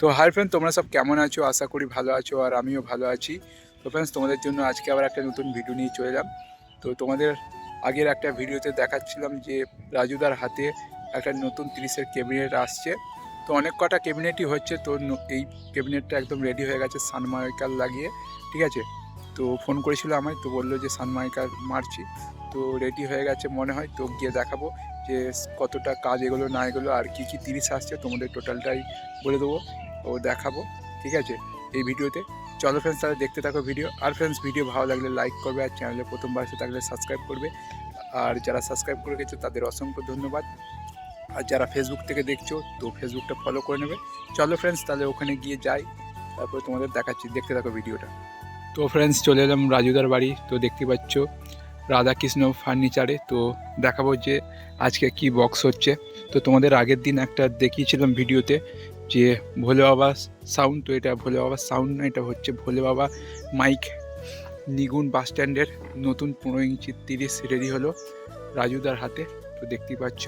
তো hi friend তোমরা সব কেমন আছো? আশা করি ভালো আছো আর আমিও ভালো আছি। তো ফ্রেন্ডস তোমাদের জন্য আজকে আবার একটা নতুন ভিডিও নিয়ে চলে এলাম। তো তোমাদের আগের একটা ভিডিওতে দেখাচ্ছিলাম যে রাজুদার হাতে একটা নতুন তিরিশের ক্যাবিনেট আসছে। তো অনেক কটা ক্যাবিনেটই হচ্ছে, তো এই ক্যাবিনেটটা একদম রেডি হয়ে গেছে সানমাইকার লাগিয়ে, ঠিক আছে? তো ফোন করেছিল আমায়, তো বলল যে সানমাইকার মারছি। তো রেডি হয়ে গেছে মনে হয়, তো গিয়ে দেখাবো। যে কতটা কাজ এগুলো না এগুলো আর কি কি তিরিশ আসছে তোমাদের টোটালটাই বলে দেবো, ও দেখাবো, ঠিক আছে? এই ভিডিওতে। চলো ফ্রেন্ডস তাহলে দেখতে থাকো ভিডিও আর ফ্রেন্ডস ভিডিও ভালো লাগলে লাইক করবে আর চ্যানেলে প্রথমবার এসে থাকলে সাবস্ক্রাইব করবে। আর যারা সাবস্ক্রাইব করে গেছে তাদের অসংখ্য ধন্যবাদ। আর যারা ফেসবুক থেকে দেখছ, তো ফেসবুকটা ফলো করে নেবে। চলো ফ্রেন্ডস তাহলে ওখানে গিয়ে যাই। তারপরে তোমাদের দেখাচ্ছি, দেখতে থাকো ভিডিওটা তো ফ্রেন্ডস চলে এলাম রাজুদার বাড়ি। তো দেখতে পাচ্ছ রাধাকৃষ্ণ ফার্নিচারে। তো দেখাবো যে আজকে কি বক্স হচ্ছে। তো তোমাদের আগের দিন একটা দেখিয়েছিলাম ভিডিওতে যে ভোলে বাবা সাউন্ড তো এটা ভোলে বাবা সাউন্ড না, এটা হচ্ছে ভোলে বাবা মাইক নিগুন বাস স্ট্যান্ডের নতুন পনেরো ইঞ্চি তিরিশ রেডি হলো রাজুদার হাতে, তো দেখতেই পাচ্ছ।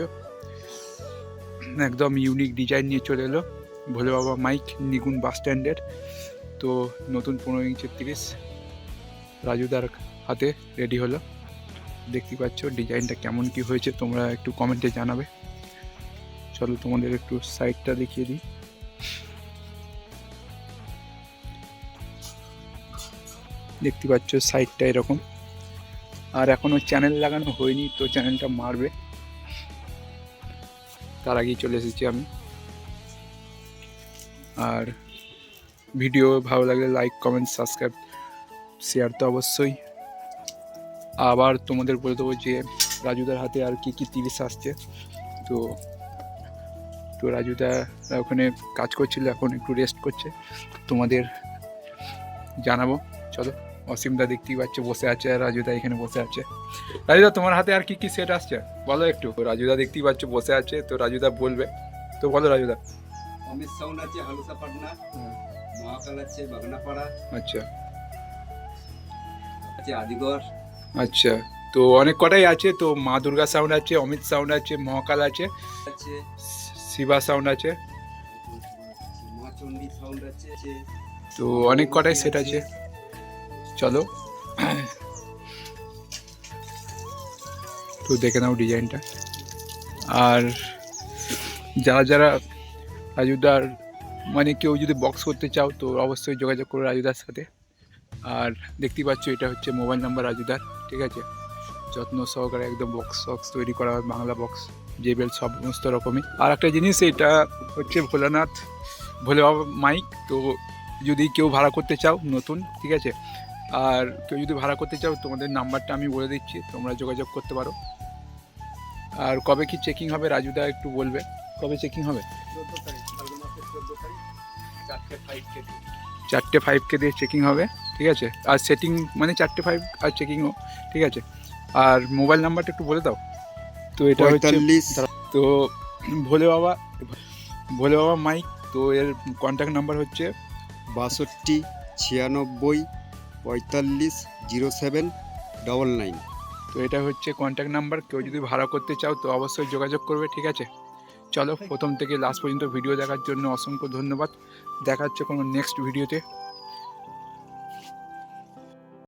একদম ইউনিক ডিজাইন নিয়ে চলে এলো ভোলে বাবা মাইক নিগুন বাস স্ট্যান্ডের তো নতুন পনেরো ইঞ্চি তিরিশ রাজুদার হাতে রেডি হলো। দেখতে পাচ্ছ, ডিজাইনটা কেমন কি হয়েছে, তোমরা একটু কমেন্টে জানাবে। চলো তোমাদের একটু সাইডটা দেখিয়ে দিই। দেখতে পাচ্ছ সাইডটা এরকম। আর এখনও চ্যানেল লাগানো হয়নি, তো চ্যানেলটা মারবে। তার আগেই চলে এসেছি আমি। আর ভিডিও ভালো লাগলে লাইক কমেন্ট সাবস্ক্রাইব শেয়ার তো অবশ্যই। আবার তোমাদের বলে দেবো যে রাজুদার হাতে আর কি কি তিরিশ আসছে। তো তো রাজুদা ওখানে কাজ করছিল এখন একটু রেস্ট করছে। তোমাদের জানাব। চলো অসীমদা দেখতেই পাচ্ছ বসে আছে আর রাজুদা এখানে বসে আছে। রাজুদা তোমার হাতে আর কি কি সেট আসছে? বলো একটু। রাজুদা দেখতেই পাচ্ছ বসে আছে। তো রাজুদা বলবে। তো বলো রাজুদা। অমিত সাউন্ড আছে হালুসা পাটনা। মহাকাল আছে বাগনাপাড়া। আচ্ছা। আছে আদিগড়। আচ্ছা তো অনেক কটাই আছে? তো মা দুর্গা সাউন্ড আছে অমিত সাউন্ড আছে মহাকাল আছে শিবা সাউন্ড আছে। তো অনেক কটাই সেট আছে। চলো। তো দেখে নাও ডিজাইনটা আর যারা যারা রাজুদার মানে কেউ যদি বক্স করতে চাও তো অবশ্যই যোগাযোগ করো রাজুদার সাথে। আর দেখতেই পাচ্ছ এটা হচ্ছে মোবাইল নাম্বার রাজুদার। ঠিক আছে? যত্ন সহকারে একদম বক্স বক্স তৈরি করা হয় বাংলা বক্স জেবেল সমস্ত রকমই। আর একটা জিনিস এটা হচ্ছে ভোলানাথ ভোলে বাবা মাইক। তো যদি কেউ ভাড়া করতে চাও নতুন ঠিক আছে? আর কেউ যদি ভাড়া করতে চাও তোমাদের নাম্বারটা আমি বলে দিচ্ছি তোমরা যোগাযোগ করতে পারো। আর কবে কি চেকিং হবে রাজুদা একটু বলবে। কবে চেকিং হবে? চারটে ফাইভ ফাইভকে দিয়ে। চেকিং হবে। ঠিক আছে? আর সেটিং মানে চারটে ফাইভ আর চেকিংও ঠিক আছে? আর মোবাইল নাম্বারটা একটু বলে দাও। তো এটা হচ্ছে তো ভোলে বাবা ভোলে বাবা মাইক তো এর কন্ট্যাক্ট নাম্বার হচ্ছে বাষট্টি ছিয়ানব্বই পঁয়তাল্লিশ জিরো সেভেন ডবল নাইন তো এটা হচ্ছে কন্ট্যাক্ট নাম্বার কেউ যদি ভাড়া করতে চাও তো অবশ্যই যোগাযোগ করবে ঠিক আছে? চলো প্রথম থেকে লাস্ট পর্যন্ত ভিডিও দেখার জন্য অসংখ্য ধন্যবাদ। দেখা হচ্ছে কোনো নেক্সট ভিডিওতে